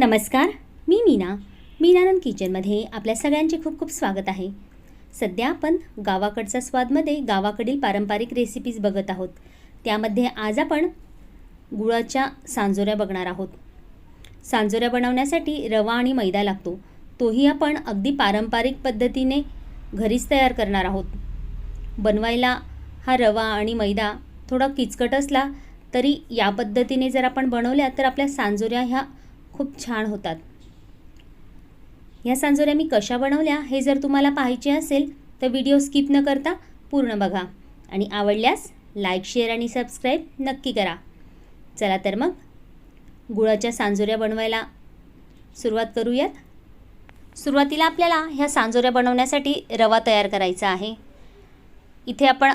नमस्कार मी मीना. मीनानंद किचनमध्ये आपल्या सगळ्यांचे खूप खूप स्वागत आहे. सध्या आपण गावाकडचा स्वादमध्ये गावाकडील पारंपरिक रेसिपीज बघत आहोत. त्यामध्ये आज आपण गुळाच्या सांजोऱ्या बघणार आहोत. सांजोऱ्या बनवण्यासाठी रवा आणि मैदा लागतो. तोही आपण अगदी पारंपरिक पद्धतीने घरीच तयार करणार आहोत. बनवायला हा रवा आणि मैदा थोडा किचकट असला तरी या पद्धतीने जर आपण बनवल्या तर आपल्या सांजोऱ्या ह्या खूप छान होतात. ह्या सांजोऱ्या मी कशा बनवल्या हे जर तुम्हाला पाहायचे असेल तर व्हिडिओ स्किप न करता पूर्ण बघा. आणि आवडल्यास लाईक शेअर आणि सबस्क्राईब नक्की करा. चला तर मग गुळाच्या सांजोऱ्या बनवायला सुरुवात करूयात. सुरुवातीला आपल्याला ह्या सांजोऱ्या बनवण्यासाठी रवा तयार करायचा आहे. इथे आपण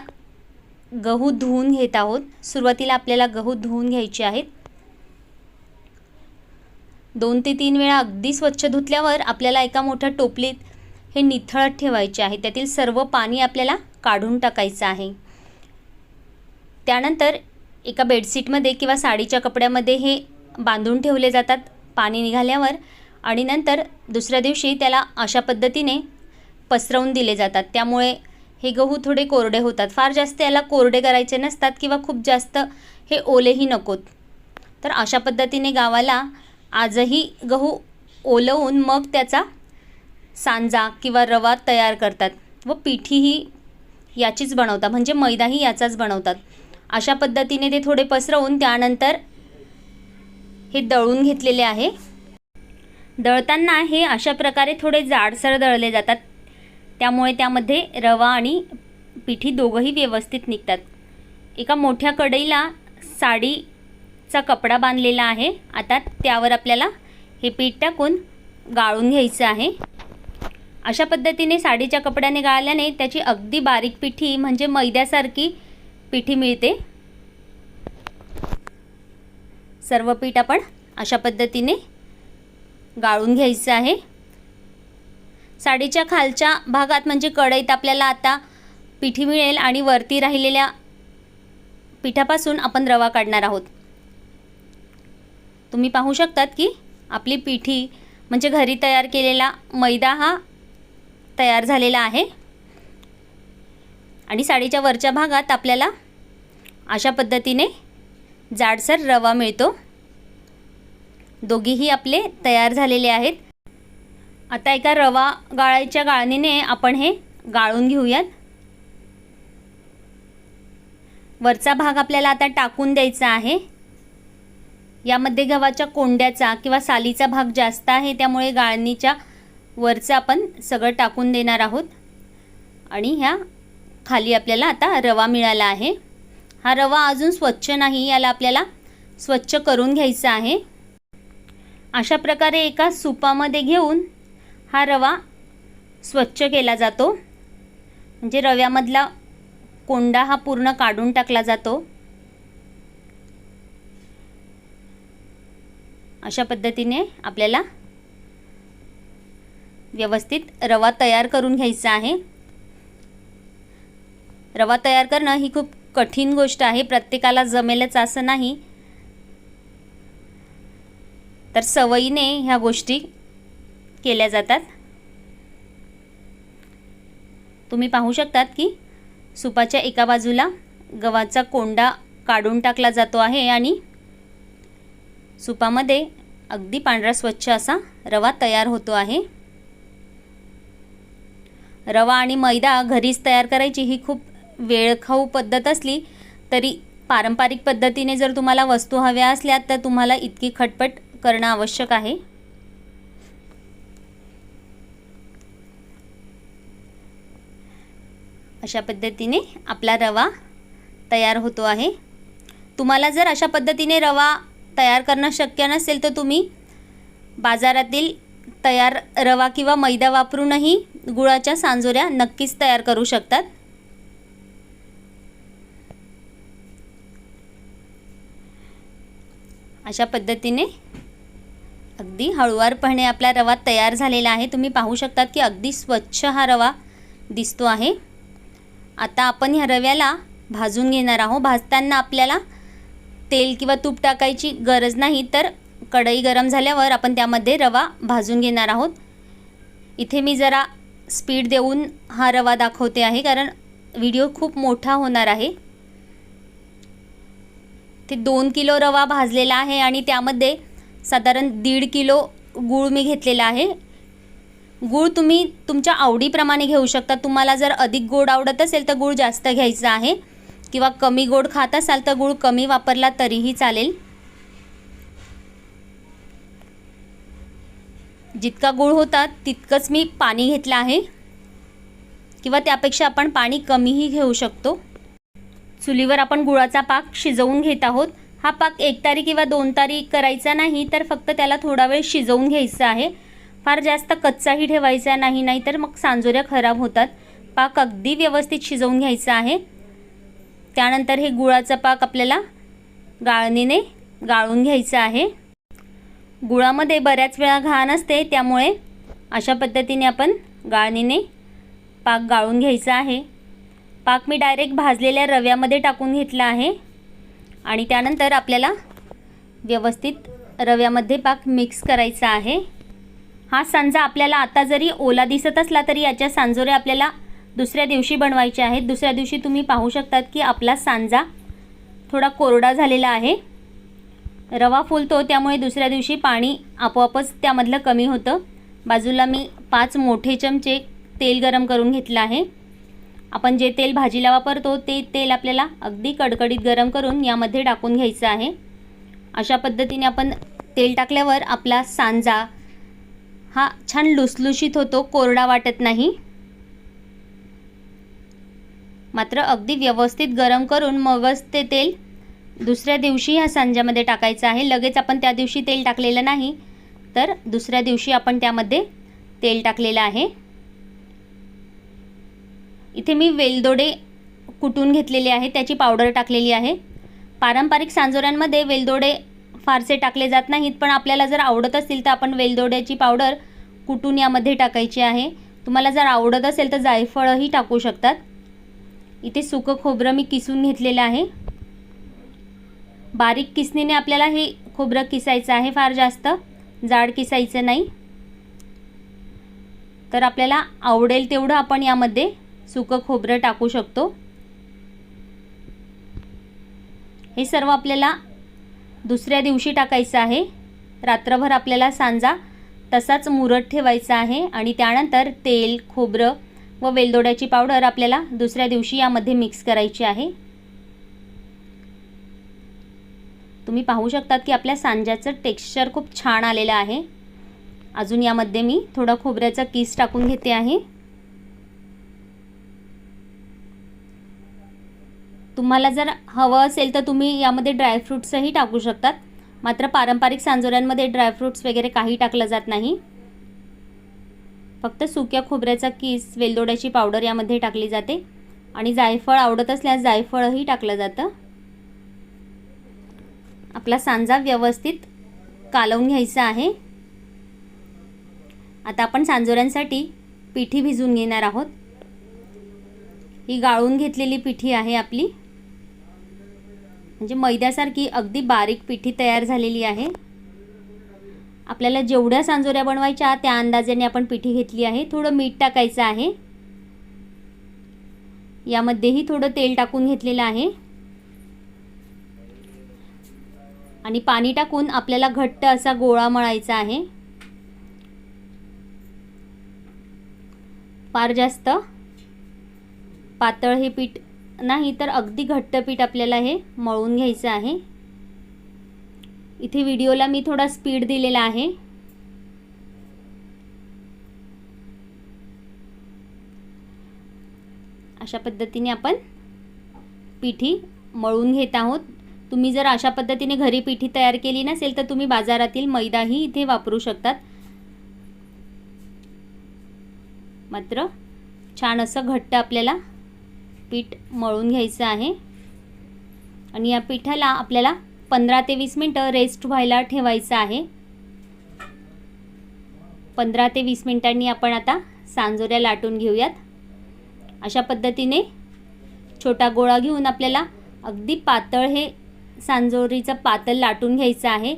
गहू धुवून घेत आहोत. सुरुवातीला आपल्याला गहू धुवून घ्यायचे आहेत. दोन ते तीन वेळा अगदी स्वच्छ धुतल्यावर आपल्याला एका मोठ्या टोपलीत हे निथळत ठेवायचे आहे. त्यातील सर्व पाणी आपल्याला काढून टाकायचं आहे. त्यानंतर एका बेडशीटमध्ये किंवा साडीच्या कपड्यामध्ये हे बांधून ठेवले जातात. पाणी निघाल्यावर आणि नंतर दुसऱ्या दिवशी त्याला अशा पद्धतीने पसरवून दिले जातात. त्यामुळे हे गहू थोडे कोरडे होतात. फार जास्त याला कोरडे करायचे नसतात किंवा खूप जास्त हे ओलेही नकोत. तर अशा पद्धतीने गावाला आजही गहू ओलवून मग त्याचा सांजा किंवा रवा तयार करतात व पिठीही याचीच बनवतात. म्हणजे मैदाही याचाच बनवतात. अशा पद्धतीने ते थोडे पसरवून त्यानंतर हे दळून घेतलेले आहे. दळताना हे अशा प्रकारे थोडे जाडसर दळले जातात. त्यामुळे त्यामध्ये रवा आणि पिठी दोघंही व्यवस्थित निघतात. एका मोठ्या कढईला साडी चा कपडा बांधलेला आहे. आता त्यावर आपल्याला हे पीठ टाकून गाळून घ्यायचं आहे. अशा पद्धतीने साडीच्या कपड्याने गाळल्याने त्याची अगदी बारीक पिठी म्हणजे मैद्यासारखी पिठी मिळते. सर्व पीठ आपण अशा पद्धतीने गाळून घ्यायचं आहे. साडीच्या खालच्या भागात म्हणजे कढईत आपल्याला आता पिठी मिळेल आणि वरती राहिलेल्या पिठापासून आपण रवा काढणार आहोत. तुम्ही पाहू शकतात की आपली पिठी म्हणजे घरी तयार केलेला मैदा हा तयार झालेला आहे. आणि साडीच्या वरच्या भागात आपल्याला अशा पद्धतीने जाडसर रवा मिळतो. दोघीही आपले तयार झालेले आहेत. आता एका रवा गाळायच्या गाळणीने आपण हे गाळून घेऊयात. वरचा भाग आपल्याला आता टाकून द्यायचा आहे. यामध्ये गव्हाच्या कोंड्याचा किंवा सालीचा भाग जास्त आहे त्यामुळे गाळणीच्या वरचं आपण सगळं टाकून देणार आहोत. आणि ह्या खाली आपल्याला आता रवा मिळाला आहे. हा रवा अजून स्वच्छ नाही याला आपल्याला स्वच्छ करून घ्यायचा आहे. अशा प्रकारे एका सुपामध्ये घेऊन हा रवा स्वच्छ केला जातो. म्हणजे रव्यामधला कोंडा हा पूर्ण काढून टाकला जातो. अशा पद्धतीने आपल्याला व्यवस्थित रवा तयार करून घ्यायचा आहे. रवा तयार करणं ही खूप कठीण गोष्ट आहे. प्रत्येकाला जमेलच असं नाही. तर सवयीने ह्या गोष्टी केल्या जातात. तुम्ही पाहू शकतात की सुपाच्या एका बाजूला गव्हाचा कोंडा काढून टाकला जातो आहे आणि सुपामध्ये अगदी पांढरा स्वच्छ असा रवा तयार होतो आहे. रवा आणि मैदा घरीच तयार करायची ही खूप वेळखाऊ पद्धत असली तरी पारंपरिक पद्धतीने जर तुम्हाला वस्तू हव्या असल्या तर तुम्हाला इतकी खटपट करणं आवश्यक आहे. अशा पद्धतीने आपला रवा तयार होतो आहे. तुम्हाला जर अशा पद्धतीने रवा तयार करणं शक्य नसेल तर तुम्ही बाजारातील तयार रवा किंवा मैदा वापरूनही गुळाच्या सांजोऱ्या नक्कीच तयार करू शकतात. अशा पद्धतीने अगदी हळुवारपणे आपला रवा तयार झालेला आहे. तुम्ही पाहू शकतात की अगदी स्वच्छ हा रवा दिसतो आहे. आता आपण ह्या रव्याला भाजून घेणार आहोत. भाजताना आपल्याला तेल किंवा तूप टाकायची गरज नाही तर कढई गरम झाल्यावर आपण त्यामध्ये रवा भाजून घेणार आहोत. इथे मी जरा स्पीड देऊन हा रवा दाखवते आहे कारण व्हिडिओ खूप मोठा होणार आहे. ते दोन किलो रवा भाजलेला आहे आणि त्यामध्ये साधारण दीड किलो गूळ मी घेतलेला आहे. गूळ तुम्ही तुमच्या आवडीप्रमाणे घेऊ शकता. तुम्हाला जर अधिक गोड आवडत असेल तर गूळ जास्त घ्यायचा आहे. किंवा कमी गोड खात असाल तर गूळ कमी वापरला तरीही चालेल. जितका गूळ होता तितकंच मी पाणी घेतलं आहे. किंवा त्यापेक्षा आपण पाणी कमीही घेऊ शकतो. चुलीवर आपण गुळाचा पाक शिजवून घेत आहोत. हा पाक एक तारी किंवा दोन तारी करायचा नाही तर फक्त त्याला थोडा वेळ शिजवून घ्यायचा आहे. फार जास्त कच्चाही ठेवायचा नाही नाही तर मग सांजोऱ्या खराब होतात. पाक अगदी व्यवस्थित शिजवून घ्यायचा आहे. त्यानंतर हे गुळाचा पाक आपल्याला गाळणीने गाळून घ्यायचा आहे. गुळामध्ये बऱ्याच वेळा घाण असते त्यामुळे अशा पद्धतीने आपण गाळणीने पाक गाळून घ्यायचा आहे. पाक मी डायरेक्ट भाजलेल्या रव्यामध्ये टाकून घेतला आहे आणि त्यानंतर आपल्याला व्यवस्थित रव्यामध्ये पाक मिक्स करायचा आहे. हा सांजा आपल्याला आता जरी ओला दिसत असला तरी याच्या सांजोरे आपल्याला दुसऱ्या दिवशी बनवायचे आहेत. दुसऱ्या दिवशी तुम्ही पाहू शकतात की आपला सांजा थोडा कोरडा झालेला आहे. रवा फुलतो त्यामुळे दुसऱ्या दिवशी पाणी आपोआपच त्यामधलं कमी होतं. बाजूला मी पाच मोठे चमचे तेल गरम करून घेतलं आहे. आपण जे तेल भाजीला वापरतो ते तेल आपल्याला अगदी कडकडीत गरम करून यामध्ये टाकून घ्यायचं आहे. अशा पद्धतीने आपण तेल टाकल्यावर आपला सांजा हा छान लुसलुशीत होतो कोरडा वाटत नाही. मात्र अगदी व्यवस्थित गरम करून मगच ते तेल दुसऱ्या दिवशी ह्या सांज्यामध्ये टाकायचं आहे. लगेच आपण त्या दिवशी तेल टाकलेलं नाही तर दुसऱ्या दिवशी आपण त्यामध्ये तेल टाकलेलं आहे. इथे मी वेलदोडे कुटून घेतलेले आहे त्याची पावडर टाकलेली आहे. पारंपरिक सांजोऱ्यांमध्ये वेलदोडे फारसे टाकले जात नाहीत पण आपल्याला जर आवडत असतील तर आपण वेलदोड्याची पावडर कुटून यामध्ये टाकायची आहे. तुम्हाला जर आवडत असेल तर जायफळही टाकू शकतात. इथे सुकं खोबरं मी किसून घेतलेलं आहे. बारीक किसणीने आपल्याला हे खोबरं किसायचं आहे फार जास्त. जाड किसायचं नाही. तर आपल्याला आवडेल तेवढं आपण यामध्ये सुकं खोबरं टाकू शकतो. हे सर्व आपल्याला दुसऱ्या दिवशी टाकायचं आहे. रात्रभर आपल्याला सांजा तसाच मुरत ठेवायचा आहे आणि त्यानंतर तेल खोबरं व वेलदोड्याची पावडर आपल्याला दुसऱ्या दिवशी यामध्ये मिक्स करायची आहे. तुम्ही पाहू शकतात की आपल्या सांज्याचं टेक्स्चर खूप छान आलेलं आहे. अजून यामध्ये मी थोडा खोबऱ्याचा किस टाकून घेते आहे. तुम्हाला जर हवं असेल तर तुम्ही यामध्ये ड्रायफ्रूट्सही टाकू शकतात. मात्र पारंपरिक सांजोऱ्यांमध्ये ड्रायफ्रूट्स वगैरे काही टाकलं जात नाही. फक्त सुक्या खोबऱ्याचा किस वेलदोड्याची पावडर यामध्ये टाकली जाते. आणि जायफळ आवडत असल्यास जायफळही टाकलं जातं. आपला सांजा व्यवस्थित कालवून घ्यायचा आहे. आता आपण सांजोऱ्यांसाठी पिठी भिजून घेणार आहोत. ही गाळून घेतलेली पिठी आहे आपली. म्हणजे मैद्यासारखी अगदी बारीक पिठी तयार झालेली आहे. आपल्याला जेवढ्या सांजोऱ्या बनवायच्या त्या अंदाजाने आपण पिठी घेतली आहे. थोडं मीठ टाकायचं आहे. यामध्येही थोडं तेल टाकून घेतलेलं आहे. आणि पाणी टाकून आपल्याला घट्ट असा गोळा मळायचा आहे. फार जास्त पातळ हे पीठ नाही तर अगदी घट्ट पीठ आपल्याला हे मळून घ्यायचं आहे. इथे व्हिडिओला मी थोडा स्पीड दिलेला आहे. अशा पद्धतीने आपण पिठी मळून घेत आहोत. तुम्ही जर अशा पद्धतीने घरी पिठी तयार केली नसेल तर तुम्ही बाजारातील मैदाही इथे वापरू शकतात. मात्र छान असं घट्ट आपल्याला पीठ मळून घ्यायचं आहे. आणि या पिठाला आपल्याला पंधरा ते वीस मिनटं रेस्ट व्हायला ठेवायचं आहे. पंधरा ते वीस मिनटांनी आपण आता सांजोऱ्या लाटून घेऊयात. अशा पद्धतीने छोटा गोळा घेऊन आपल्याला अगदी पातळ हे सांजोरीचं पातळ लाटून घ्यायचं आहे.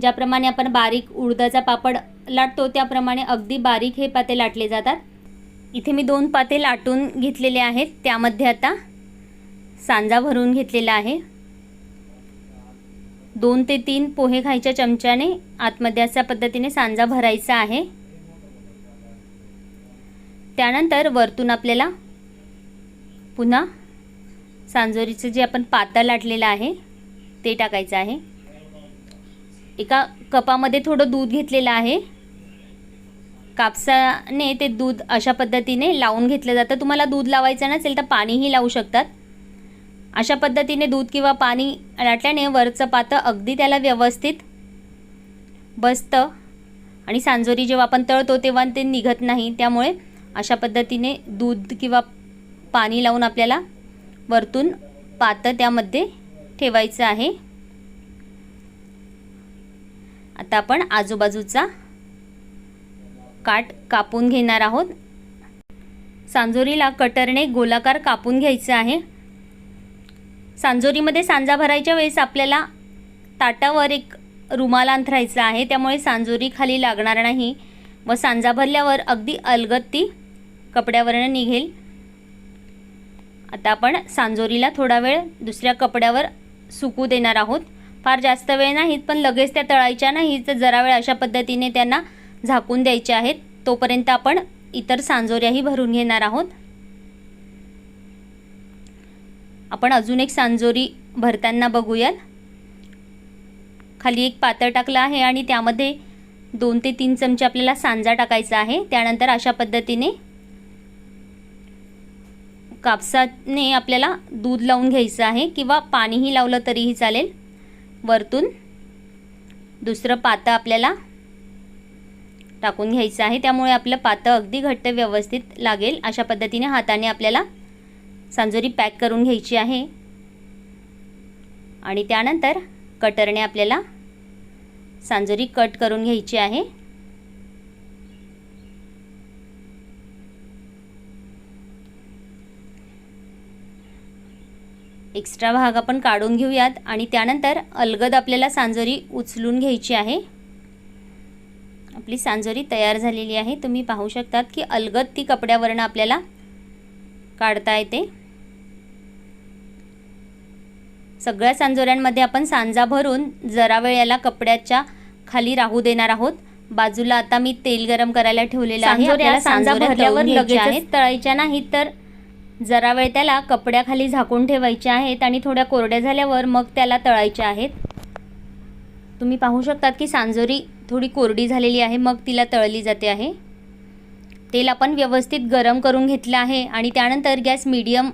ज्याप्रमाणे आपण बारीक उडदाचा पापड लाटतो त्याप्रमाणे अगदी बारीक हे पाते लाटले जातात. इथे मी दोन पाते लाटून घेतलेले आहेत. त्यामध्ये आता सांजा भरून घेतलेला आहे. दोन ते तीन पोहे खायच्या चमच्याने आतमध्ये अशा पद्धतीने सांजा भरायचा आहे. त्यानंतर वरतून आपल्याला पुन्हा सांजोरीचं जे आपण पातळ लाटलेलं आहे ते टाकायचं आहे. एका कपामध्ये थोडं दूध घेतलेलं आहे. कापसाने ते दूध अशा पद्धतीने लावून घेतलं जातं. तुम्हाला दूध लावायचं नसेल तर पाणीही लावू शकतात. अशा पद्धतीने दूध किंवा पाणी लाटल्याने वरचं पातं अगदी त्याला व्यवस्थित बसतं आणि सांजोरी जेव्हा आपण तळतो तेव्हा ते निघत नाही. त्यामुळे अशा पद्धतीने दूध किंवा पाणी लावून आपल्याला वरतून पातं त्यामध्ये ठेवायचं आहे. आता आपण आजूबाजूचा काट कापून घेणार आहोत. सांजोरीला कटरने गोलाकार कापून घ्यायचं आहे. सांजोरीमध्ये सांजा भरायच्या वेळेस आपल्याला ताटावर एक रुमाल अंथरायचा आहे. त्यामुळे सांजोरी खाली लागणार नाही व सांजा भरल्यावर अगदी अलगत ती कपड्यावरनं निघेल. आता आपण सांजोरीला थोडा वेळ दुसऱ्या कपड्यावर सुकू देणार आहोत. फार जास्त वेळ नाहीत पण लगेच त्या तळायच्या नाहीत तर जरा वेळ अशा पद्धतीने त्यांना झाकून द्यायच्या आहेत. तोपर्यंत आपण इतर सांजोऱ्याही भरून घेणार आहोत. आपण अजून एक सांजोरी भरताना बघूयात. खाली एक पातळ टाकलं आहे आणि त्यामध्ये दोन ते तीन चमचे आपल्याला सांजा टाकायचा आहे. त्यानंतर अशा पद्धतीने कापसाने आपल्याला दूध लावून घ्यायचं आहे किंवा पाणीही लावलं तरीही चालेल. वरतून दुसरं पातं आपल्याला टाकून घ्यायचं आहे. त्यामुळे आपलं पातं अगदी घट्ट व्यवस्थित लागेल. अशा पद्धतीने हाताने आपल्याला सांजोरी पॅक करून घ्यायची आहे. आणि त्यानंतर कटरने आपल्याला सांजोरी कट करून घ्यायची आहे. एक्स्ट्रा भाग आपण काढून घेऊयात आणि त्यानंतर अलगद आपल्याला सांजोरी उचलून घ्यायची आहे. आपली सांजोरी तयार झालेली आहे. तुम्ही पाहू शकतात की अलगद ती कपड्यावरनं आपल्याला काढता येते. सगळ्या सांजोऱ्यांमध्ये आपण सांजा भरून जरा वेळ याला कपड्याच्या खाली राहू देणार आहोत. बाजूला आता मी तेल गरम करायला ठेवलेलं आहे. सांजा भरल्यावर लगेच तळायच्या नाहीत तर जरा वेळ त्याला कपड्याखाली झाकून ठेवायच्या आहेत आणि थोड्या कोरड्या झाल्यावर मग त्याला तळायच्या आहेत. तुम्ही पाहू शकतात की सांजोरी थोडी कोरडी झालेली आहे. मग तिला तळली जाते आहे. तेल आपण व्यवस्थित गरम करून घेतलं आहे आणि त्यानंतर गॅस मीडियम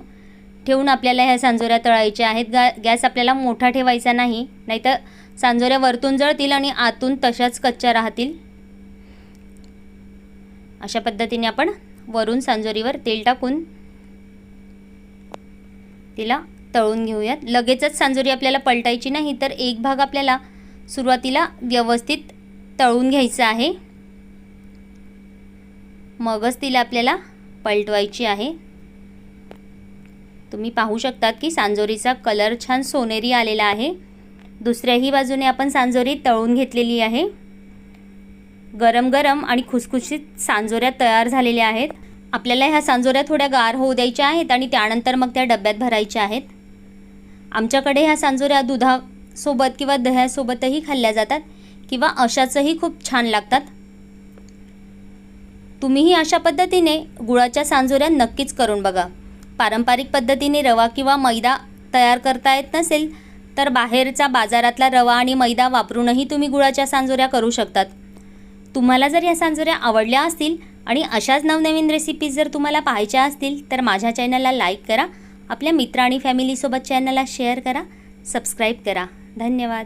ठेवून आपल्याला ह्या सांजोऱ्या तळायच्या आहेत. गा गॅस आपल्याला मोठा ठेवायचा नाही. नाहीतर सांजोऱ्या वरतून जळतील आणि आतून तशाच कच्च्या राहतील. अशा पद्धतीने आपण वरून सांजोरीवर तेल टाकून तिला तळून घेऊयात. लगेचच सांजोरी आपल्याला पलटायची नाही तर एक भाग आपल्याला सुरुवातीला व्यवस्थित तळून घ्यायचं आहे. मगच तिला आपल्याला पलटवायची आहे. तुम्ही पाहू शकतात की सांजोरीचा कलर छान सोनेरी आलेला आहे. दुसऱ्याही बाजूने आपण सांजोरी तळून घेतलेली आहे. गरम गरम आणि खुसखुशीत सांजोऱ्या तयार झालेल्या आहेत. आपल्याला ह्या सांजोऱ्या थोड्या गार होऊ द्यायच्या आहेत आणि त्यानंतर मग त्या डब्यात भरायच्या आहेत. आमच्याकडे ह्या सांजोऱ्या दुधासोबत किंवा दह्यासोबतही खाल्ल्या जातात किंवा अशाचंही खूप छान लागतात. तुम्हीही अशा पद्धतीने गुळाच्या सांजोऱ्या नक्कीच करून बघा. पारंपरिक पद्धतीने रवा किंवा मैदा तयार करता येत नसेल तर बाहेरचा बाजारातला रवा आणि मैदा वापरूनही तुम्ही गुळाच्या सांजोऱ्या करू शकतात. तुम्हाला जर या सांजोऱ्या आवडल्या असतील आणि अशाच नवनवीन रेसिपीज जर तुम्हाला पाहायच्या असतील तर माझ्या चॅनलला लाईक करा आपल्या मित्र आणि फॅमिलीसोबत चॅनलला शेअर करा सबस्क्राईब करा. धन्यवाद.